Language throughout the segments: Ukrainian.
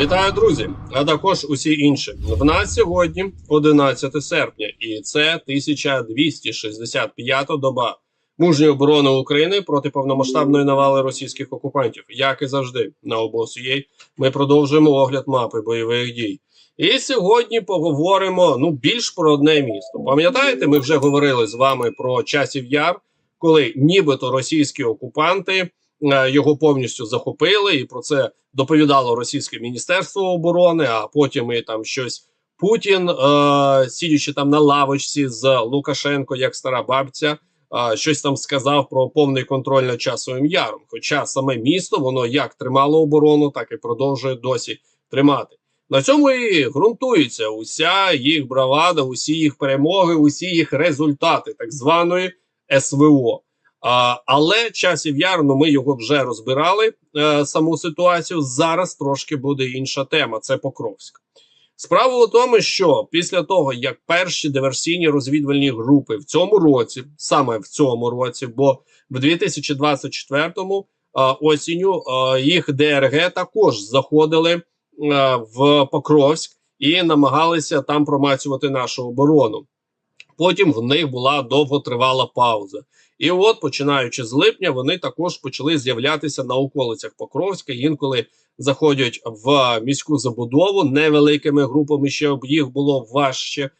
Вітаю, друзі! А також усі інші. В нас сьогодні 11 серпня, і це 1265 доба мужньої оборони України проти повномасштабної навали російських окупантів. Як і завжди, на обосує ми продовжуємо огляд мапи бойових дій. І сьогодні поговоримо ну більш про одне місто. Пам'ятаєте, ми вже говорили з вами про часів яр, коли нібито російські окупанти е, його повністю захопили, і про це доповідало російське міністерство оборони. А потім і там щось Путін, е, сидячи там на лавочці з Лукашенко, як стара бабця, е, щось там сказав про повний контроль над часовим яром. Хоча саме місто воно як тримало оборону, так і продовжує досі тримати. На цьому і ґрунтується уся їх бравада, усі їх перемоги, усі їх результати так званої СВО. Але часів яр, ну ми його вже розбирали. Е, саму ситуацію. Зараз трошки буде інша тема. Це Покровськ. Справа у тому, що після того, як перші диверсійні розвідувальні групи в цьому році, саме в цьому році, бо в 2024-му е, осінню е, їх ДРГ також заходили в Покровськ і намагалися там промацювати нашу оборону. Потім в них була довготривала пауза. І от, починаючи з липня, вони також почали з'являтися на околицях Покровська. Інколи заходять в міську забудову невеликими групами, щоб їх було важче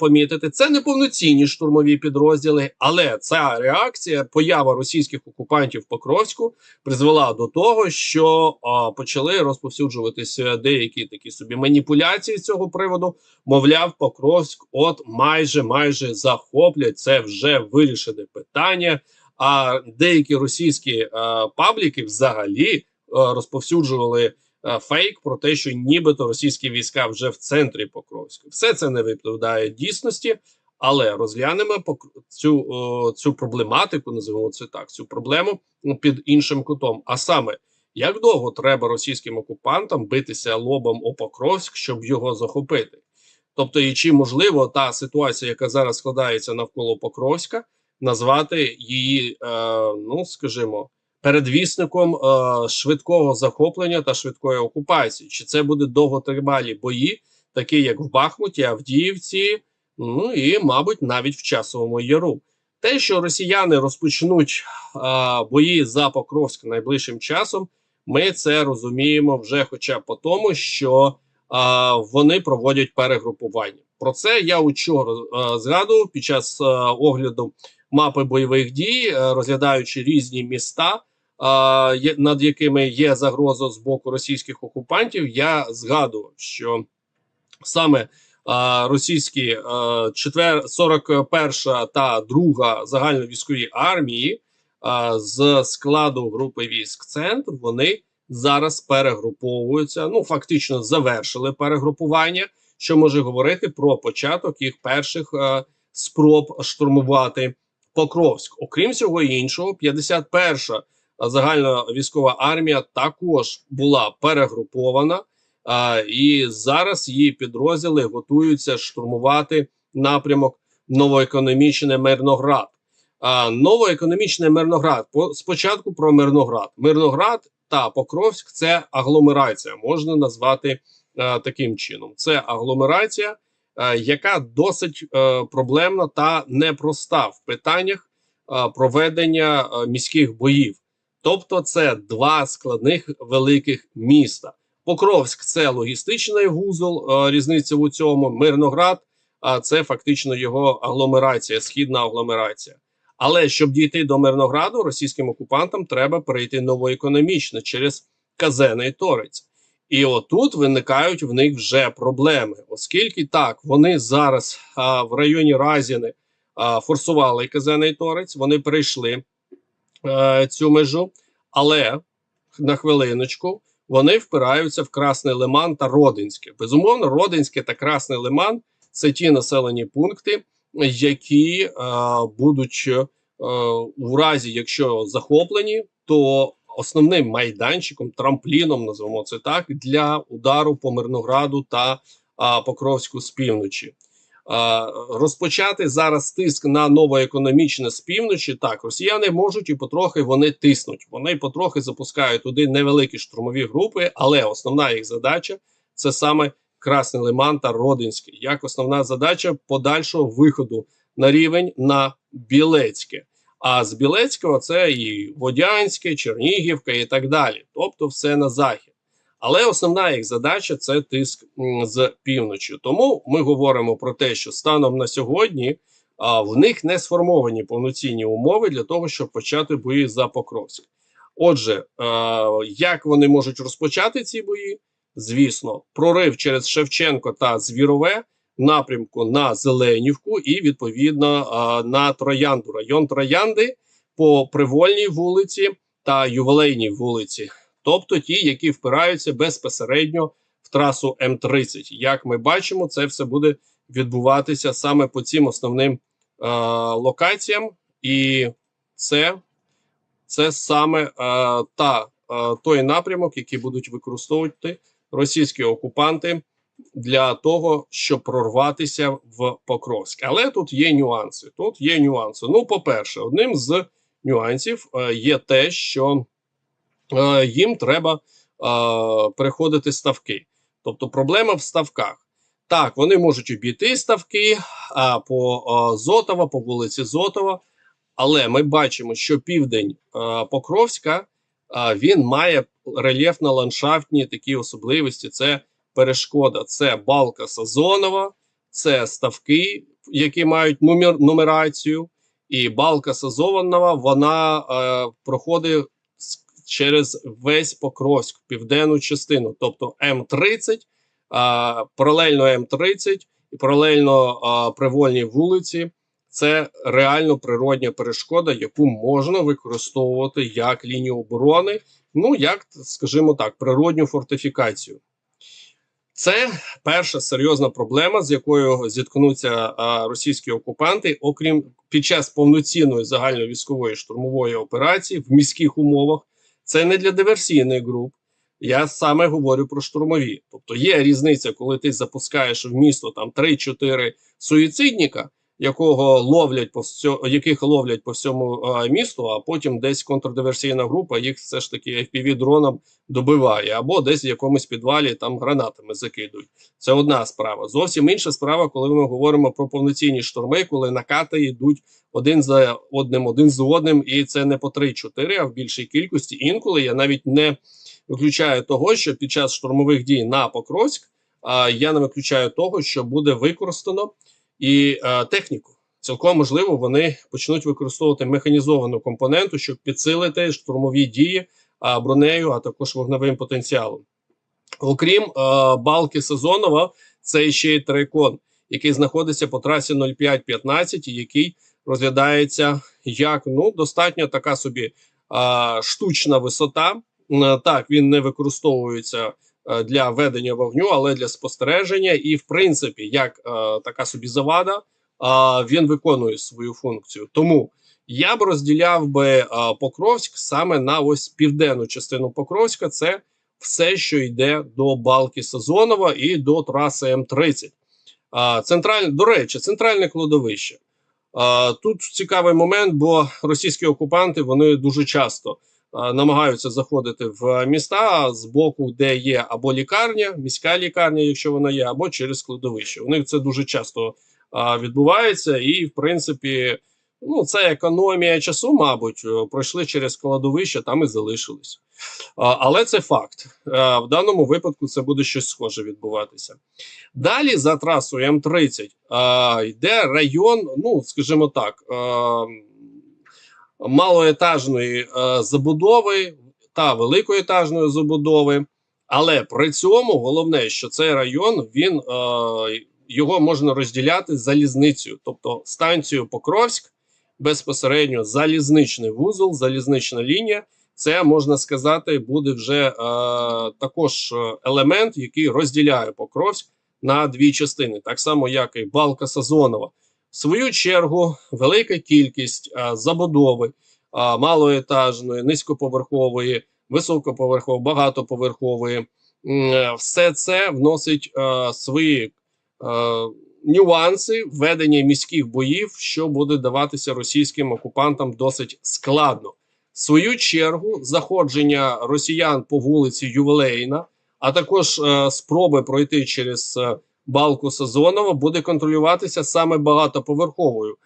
помітити. Це не повноцінні штурмові підрозділи, але ця реакція, поява російських окупантів в Покровську, призвела до того, що а, почали розповсюджуватися деякі такі собі маніпуляції з цього приводу. Мовляв, Покровськ, от майже майже захоплять це вже вирішене питання. А деякі російські е, пабліки взагалі е, розповсюджували е, фейк про те, що нібито російські війська вже в центрі Покровська. Все це не відповідає дійсності, але розглянемо цю, цю проблематику, називаємо це так, цю проблему під іншим кутом. А саме, як довго треба російським окупантам битися лобом о Покровськ, щоб його захопити? Тобто, і чи можливо та ситуація, яка зараз складається навколо Покровська, назвати її, е, ну скажімо, передвісником е, швидкого захоплення та швидкої окупації? Чи це буде довготривалі бої, такі як в Бахмуті, Авдіївці, ну і, мабуть, навіть в часовому яру? Те, що росіяни розпочнуть е, бої за Покровськ найближчим часом, ми це розуміємо вже, хоча б по тому, що а, вони проводять перегрупування. Про це я учора а, згадував під час а, огляду мапи бойових дій, а, розглядаючи різні міста, а, над якими є загроза з боку російських окупантів. Я згадував, що саме російські а, четвер 41 та 2 загальновійськові армії з складу групи військ центр вони зараз перегруповуються. Ну фактично завершили перегрупування, що може говорити про початок їх перших спроб штурмувати Покровськ. Окрім всього іншого, 51-ша загальна військова армія також була перегрупована, е, і зараз її підрозділи готуються штурмувати напрямок новоекономічне Мирноград. А новоекономічний Мирноград. По спочатку про Мирноград. Мирноград та Покровськ це агломерація. Можна назвати е, таким чином. Це агломерація, е, яка досить е, проблемна та непроста в питаннях проведення е, міських боїв. Тобто, це два складних великих міста. Покровськ це логістичний вузол, е, різниця у цьому. Мирноград, а це фактично його агломерація, східна агломерація. Але щоб дійти до Мирнограду, російським окупантам треба перейти новоекономічно через Казений Торець. І отут виникають в них вже проблеми, оскільки так вони зараз а, в районі Разіни а, форсували Казений Торець, вони перейшли а, цю межу, але на хвилиночку вони впираються в Красний Лиман та Родинське. Безумовно, Родинське та Красний Лиман це ті населені пункти які е, будуть е, у разі, якщо захоплені, то основним майданчиком, трампліном, називаємо це так, для удару по Мирнограду та е, Покровську з півночі. Розпочати зараз тиск на новоекономічне з півночі. Так, росіяни можуть і потрохи вони тиснуть. Вони потрохи запускають туди невеликі штурмові групи, але основна їх задача це саме Красний Лиман та Родинський, як основна задача подальшого виходу на рівень на Білецьке. А з Білецького це і Водянське, Чернігівка і так далі. Тобто все на захід. Але основна їх задача це тиск з півночі. Тому ми говоримо про те, що станом на сьогодні а, в них не сформовані повноцінні умови для того, щоб почати бої за Покровськ. Отже, а, як вони можуть розпочати ці бої? Звісно, прорив через Шевченко та Звірове напрямку на Зеленівку і відповідно а, на Троянду, район Троянди по Привольній вулиці та Ювелейній вулиці, тобто ті, які впираються безпосередньо в трасу М30. Як ми бачимо, це все буде відбуватися саме по цим основним а, локаціям, і це, це саме а, та а, той напрямок, який будуть використовувати російські окупанти для того, щоб прорватися в Покровськ. Але тут є нюанси. Тут є нюанси. Ну, по-перше, одним з нюансів е, є те, що е, їм треба е, переходити ставки. Тобто проблема в ставках. Так, вони можуть обійти ставки по а, Зотова, по вулиці Зотова, але ми бачимо, що південь а, Покровська а, він має рельєфно-ландшафтні такі особливості. Це перешкода, це балка Сазонова, це ставки, які мають нумер, нумерацію, і балка Сазонова вона е, проходить через весь Покровськ, південну частину, тобто М30, а, паралельно М30 і паралельно а, привольній вулиці. Це реально природня перешкода, яку можна використовувати як лінію оборони, ну як, скажімо так, природню фортифікацію. Це перша серйозна проблема, з якою зіткнуться а, російські окупанти, окрім під час повноцінної загальновійськової штурмової операції в міських умовах. Це не для диверсійних груп. Я саме говорю про штурмові. Тобто є різниця, коли ти запускаєш в місто там 3-4 суїцидника, якого ловлять по всьо, яких ловлять по всьому місту, а потім десь контрдиверсійна група їх все ж таки fpv дроном добиває, або десь в якомусь підвалі там гранатами закидують. Це одна справа. Зовсім інша справа, коли ми говоримо про повноцінні штурми, коли накати йдуть один за одним, один за одним, і це не по 3-4, а в більшій кількості. Інколи я навіть не виключаю того, що під час штурмових дій на Покровськ я не виключаю того, що буде використано і а, техніку. Цілком можливо, вони почнуть використовувати механізовану компоненту, щоб підсилити штурмові дії а, бронею, а також вогневим потенціалом. Окрім е, балки Сезонова, це ще й трикон, який знаходиться по трасі 0515, і який розглядається як ну достатньо така собі е, штучна висота. Так, він не використовується е, для ведення вогню, але для спостереження. І, в принципі, як е, така собі завада, е, він виконує свою функцію. Тому я б розділяв би е, Покровськ саме на ось південну частину Покровська. Це все, що йде до балки Сазонова і до траси М30. А, централь... До речі, центральне кладовище. Тут цікавий момент, бо російські окупанти вони дуже часто намагаються заходити в міста з боку, де є або лікарня, міська лікарня, якщо вона є, або через кладовище. У них це дуже часто відбувається, і в принципі, ну це економія часу, мабуть, е, пройшли через кладовище, там і залишились. Але це факт. Е, В даному випадку це буде щось схоже відбуватися. Далі за трасою М30 е, йде район, ну скажімо так, е, малоетажної е, забудови та великоетажної забудови. Але при цьому головне, що цей район він е, його можна розділяти залізницею, тобто станцію Покровськ, безпосередньо залізничний вузол, залізнична лінія. Це можна сказати, буде вже е, також е, елемент, який розділяє Покровськ на дві частини, так само як і Балка Сазонова. В свою чергу, велика кількість е, забудови е, малоетажної, низькоповерхової, високоповерхової, багатоповерхової. е, Все це вносить свої нюанси ведення міських боїв, що буде даватися російським окупантам досить складно. В свою чергу, заходження росіян по вулиці Ювелейна, а також спроби пройти через балку Сазонова, буде контролюватися саме багатоповерховою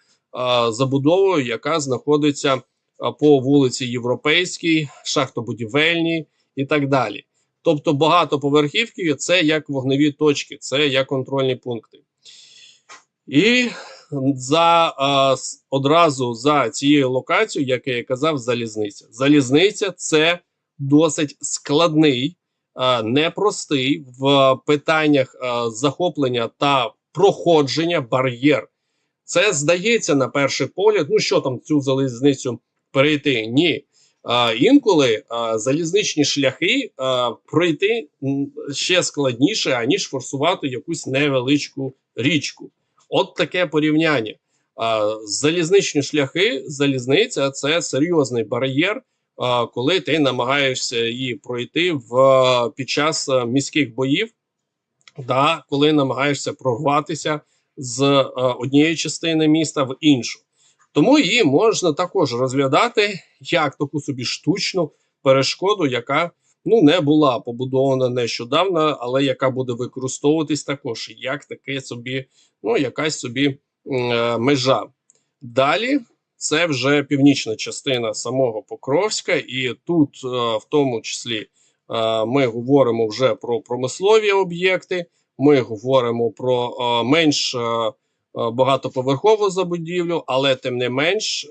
забудовою, яка знаходиться по вулиці Європейській, шахтобудівельній і так далі. Тобто багатоповерхівки це як вогневі точки, це як контрольні пункти. І за а, одразу за цією локацією, як я казав, залізниця. Залізниця це досить складний, непростий в питаннях захоплення та проходження бар'єр. Це здається на перший погляд. Ну що там цю залізницю перейти? Ні. А, інколи а, залізничні шляхи а, пройти ще складніше, аніж форсувати якусь невеличку річку. От таке порівняння. А, залізничні шляхи, залізниця це серйозний бар'єр, коли ти намагаєшся її пройти в під час міських боїв, та коли намагаєшся прорватися з однієї частини міста в іншу. Тому її можна також розглядати як таку собі штучну перешкоду, яка ну не була побудована нещодавно, але яка буде використовуватись також як таке собі, ну якась собі е, межа. Далі це вже північна частина самого Покровська, і тут, е, в тому числі, е, ми говоримо вже про промислові об'єкти. Ми говоримо про е, менш багатоповерхову забудівлю, але тим не менш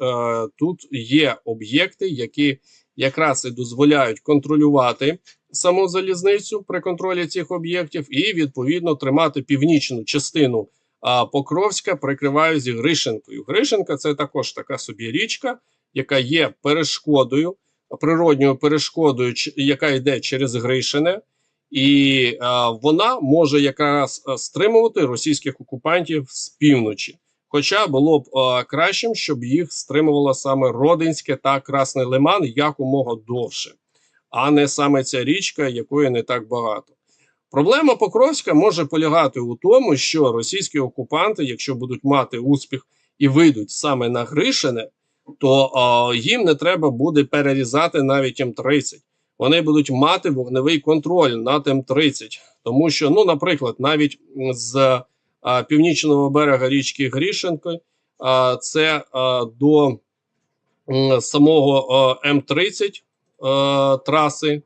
тут є об'єкти, які якраз і дозволяють контролювати саму залізницю при контролі цих об'єктів, і відповідно тримати північну частину Покровська, прикриваючи Гришенкою. Гришенка це також така собі річка, яка є перешкодою, природньою перешкодою, яка йде через Гришине. І вона може якраз стримувати російських окупантів з півночі. Хоча було б кращим, щоб їх стримувала саме Родинське та Красний Лиман якомога довше, а не саме ця річка, якої не так багато. Проблема Покровська може полягати у тому, що російські окупанти, якщо будуть мати успіх і вийдуть саме на Гришине, то а, їм не треба буде перерізати навіть М30 вони будуть мати вогневий контроль над М30. Тому що, ну, наприклад, навіть з а, північного берега річки Грішенко, а, це а, до м, самого а, М30 а, траси,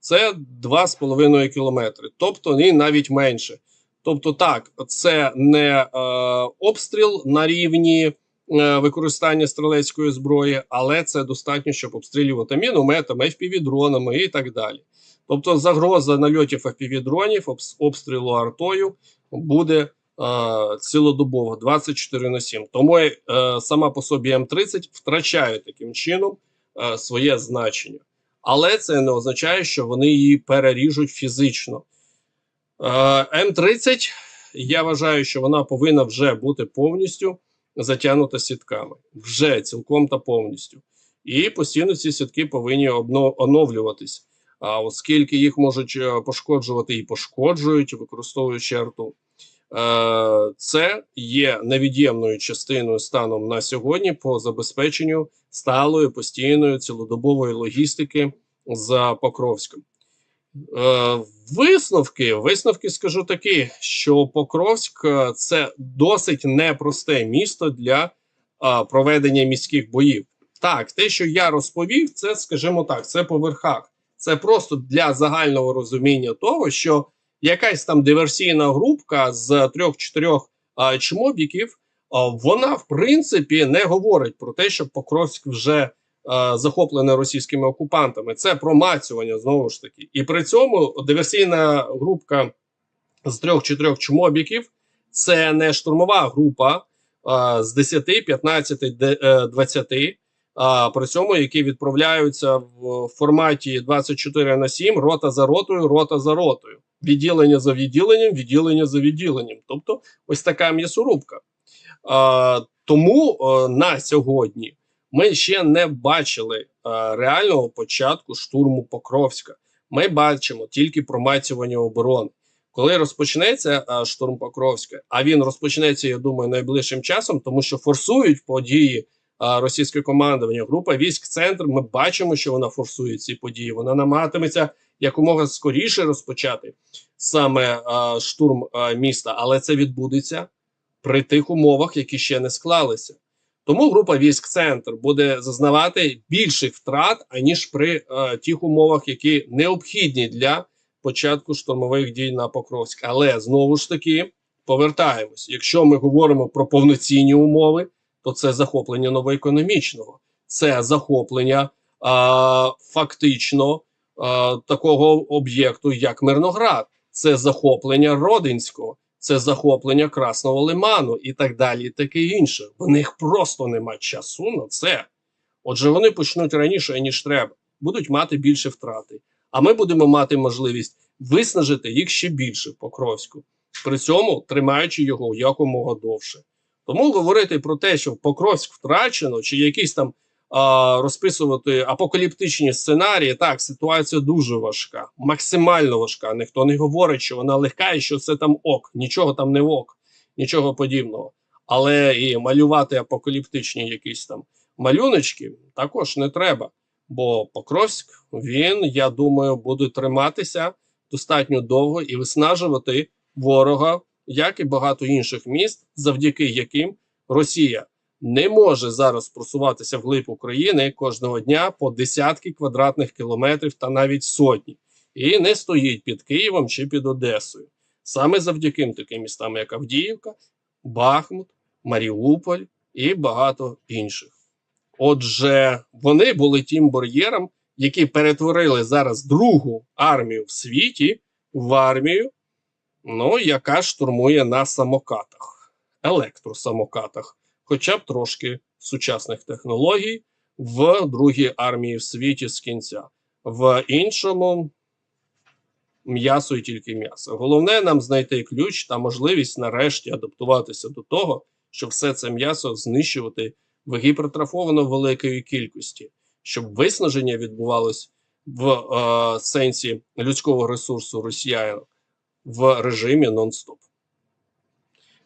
це 2,5 кілометри, тобто і навіть менше. Тобто, так, це не е, обстріл на рівні е, використання стрілецької зброї, але це достатньо, щоб обстрілювати мінометами, FPV-дронами і так далі. Тобто, загроза нальотів FPV-дронів, обс- обстрілу артою буде е, цілодобово 24 на 7. Тому е, сама по собі М30 втрачає таким чином е, своє значення. Але це не означає, що вони її переріжуть фізично. Е, М30, я вважаю, що вона повинна вже бути повністю затягнута сітками. Вже цілком та повністю. І постійно ці сітки повинні оновлюватись. А оскільки їх можуть е, пошкоджувати і пошкоджують, використовуючи арту. Е, Це є невід'ємною частиною станом на сьогодні по забезпеченню сталої, постійної цілодобової логістики за Покровськом. Е, Висновки, висновки скажу такі, що Покровськ е, це досить непросте місто для проведення міських боїв. Так, те, що я розповів, це, скажімо так, це по верхах. Це просто для загального розуміння того, що якась там диверсійна групка з трьох-чотирьох чмобіків, вона в принципі не говорить про те, що Покровськ вже захоплене російськими окупантами. Це промацювання знову ж таки. І при цьому диверсійна групка з трьох-чотирьох чмобіків це не штурмова група з 10, 15, де- е, 20, а, при цьому які відправляються в форматі 24 на 7, рота за ротою, рота за ротою. Відділення за відділенням, відділення за відділенням. Тобто, ось така м'ясорубка. Тому на сьогодні ми ще не бачили реального початку штурму Покровська. Ми бачимо тільки промацювання оборони. Коли розпочнеться а, штурм Покровська, а він розпочнеться, я думаю, найближчим часом, тому що форсують події російське командування. Група військ центр. Ми бачимо, що вона форсує ці події. Вона намагатиметься якомога скоріше розпочати саме а, штурм а, міста, але це відбудеться при тих умовах, які ще не склалися. Тому група військ центр буде зазнавати більших втрат аніж при е, тих умовах, які необхідні для початку штурмових дій на Покровськ. Але знову ж таки повертаємось. Якщо ми говоримо про повноцінні умови, то це захоплення новоекономічного, це захоплення е, фактично е, такого об'єкту, як Мирноград, це захоплення Родинського це захоплення Красного Лиману і так далі, і таке інше. В них просто нема часу на це. Отже, вони почнуть раніше, ніж треба, будуть мати більше втрати. А ми будемо мати можливість виснажити їх ще більше в Покровську, при цьому тримаючи його якомога довше. Тому говорити про те, що Покровськ втрачено, чи якісь там розписувати апокаліптичні сценарії, так, ситуація дуже важка, максимально важка. Ніхто не говорить, що вона легка і що це там ок. Нічого там не ок, нічого подібного. Але і малювати апокаліптичні якісь там малюночки також не треба. Бо Покровськ він, я думаю, буде триматися достатньо довго і виснажувати ворога, як і багато інших міст, завдяки яким Росія не може зараз просуватися вглиб України кожного дня по десятки квадратних кілометрів та навіть сотні, і не стоїть під Києвом чи під Одесою. Саме завдяки таким містам, як Авдіївка, Бахмут, Маріуполь і багато інших. Отже, вони були тим бар'єром, які перетворили зараз другу армію в світі в армію, ну, яка штурмує на самокатах, електросамокатах, хоча б трошки сучасних технологій в другій армії в світі з кінця. В іншому м'ясо і тільки м'ясо. Головне нам знайти ключ та можливість нарешті адаптуватися до того, щоб все це м'ясо знищувати в гіпертрафовано великої кількості, щоб виснаження відбувалось в е, сенсі людського ресурсу росіян в режимі нон-стоп.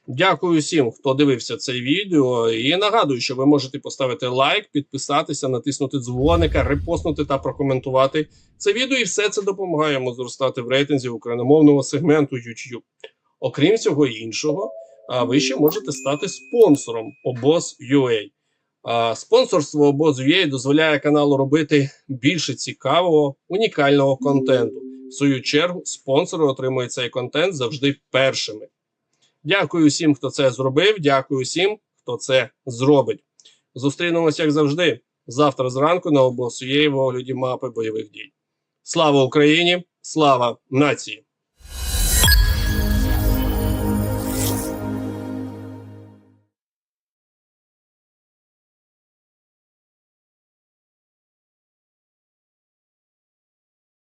Дякую всім, хто дивився це відео. І нагадую, що ви можете поставити лайк, підписатися, натиснути дзвоника, репостнути та прокоментувати це відео. І все це допомагає йому зростати в рейтинзі україномовного сегменту YouTube. Окрім цього іншого, ви ще можете стати спонсором обоз.ua. Спонсорство обоз.ua дозволяє каналу робити більше цікавого, унікального контенту. В свою чергу, спонсори отримують цей контент завжди першими. Дякую всім, хто це зробив. Дякую всім, хто це зробить. Зустрінемося, як завжди, завтра зранку на обоз.ua в огляді мапи бойових дій. Слава Україні! Слава нації!